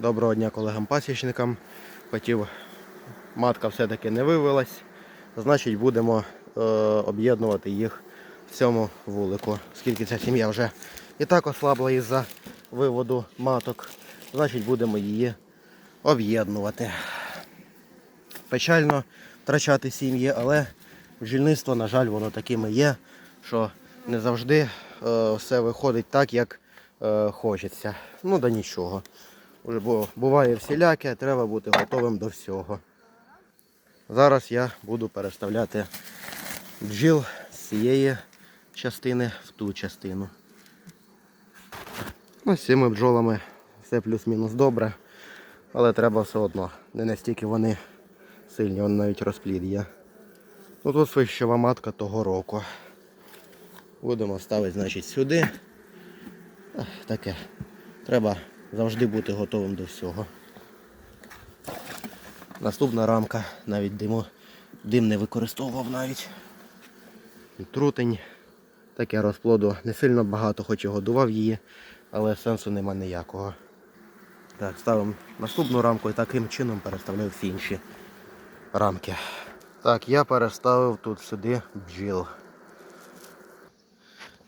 Доброго дня колегам-пасічникам. Хотів, матка все-таки не вивелась. Значить будемо е, об'єднувати їх в цьому вулику. Оскільки ця сім'я вже і так ослабла із-за виводу маток. Значить будемо її об'єднувати. Печально втрачати сім'ї, але бджільництво, на жаль, воно таким і є, що не завжди е, все виходить так, як е, хочеться. Ну да нічого. Бо буває всіляке, треба бути готовим до всього. Зараз я буду переставляти бджіл з цієї частини в ту частину. Ну, з цими бджолами все плюс-мінус добре, але треба все одно. Не настільки вони сильні, вон навіть розплід є. Ну тут свищова матка того року. Будемо ставити, значить, сюди. Таке. Треба завжди бути готовим до всього. Наступна рамка, навіть диму, дим не використовував навіть. Трутень. Таке розплоду не сильно багато, хоч і годував її, але сенсу нема ніякого. Так, ставимо наступну рамку і таким чином переставляю всі інші рамки. Так, я переставив тут сюди бджіл.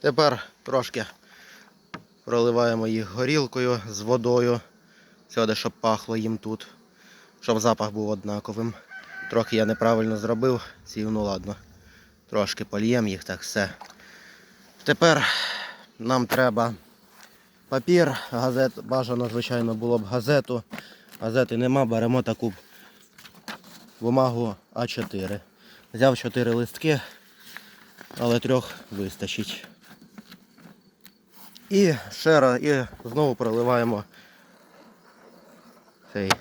Тепер трошки проливаємо їх горілкою з водою. Сюди, щоб пахло їм тут. Щоб запах був однаковим. Трохи я неправильно зробив, сів, ну ладно. Трошки польєм їх так все. Тепер нам треба папір, газет, бажано, звичайно, було б газету. Газети нема, беремо таку бумагу А4. Взяв 4 листки, але трьох вистачить. І ще раз, і знову проливаємо цей.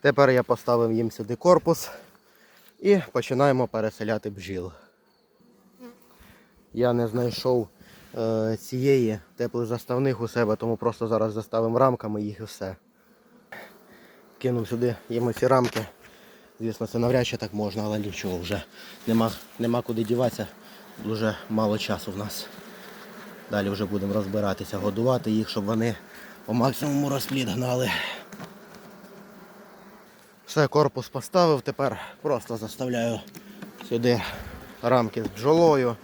Тепер я поставив їм сюди корпус і починаємо переселяти бджіл. Я не знайшов е, цієї теплозаставних у себе, тому просто зараз заставимо рамками їх і все. Кинув сюди їм ці рамки. Звісно, це навряд чи так можна, але нічого вже. Нема, нема куди діватися, дуже мало часу в нас. Далі вже будемо розбиратися, годувати їх, щоб вони по максимуму розплід гнали. Все, корпус поставив, тепер просто заставляю сюди рамки з бджолою.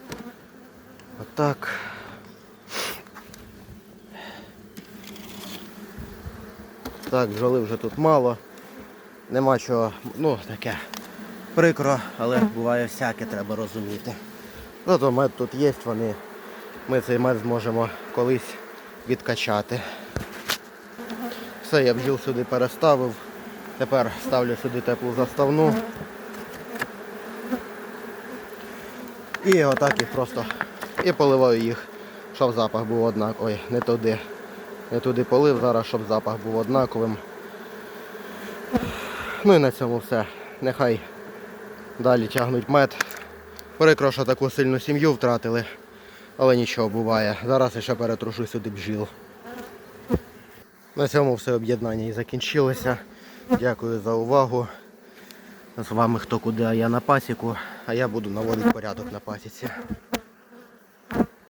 Отак. Так, бджоли вже тут мало. Нема чого, ну таке прикро, але буває всяке, треба розуміти. Зато мед тут є, вони, ми цей мед зможемо колись відкачати. Все, я бджіл сюди переставив. Тепер ставлю сюди теплу заставну. І отак їх просто і поливаю їх, щоб запах був однаковий. Не туди. Не туди полив зараз, щоб запах був однаковим. Ну і на цьому все. Нехай далі тягнуть мед. Прикро, що таку сильну сім'ю втратили. Але нічого буває. Зараз я ще перетрушу сюди бджіл. На цьому все об'єднання і закінчилося. Дякую за увагу. З вами хто куди, а я на пасіку, а я буду наводити порядок на пасіці.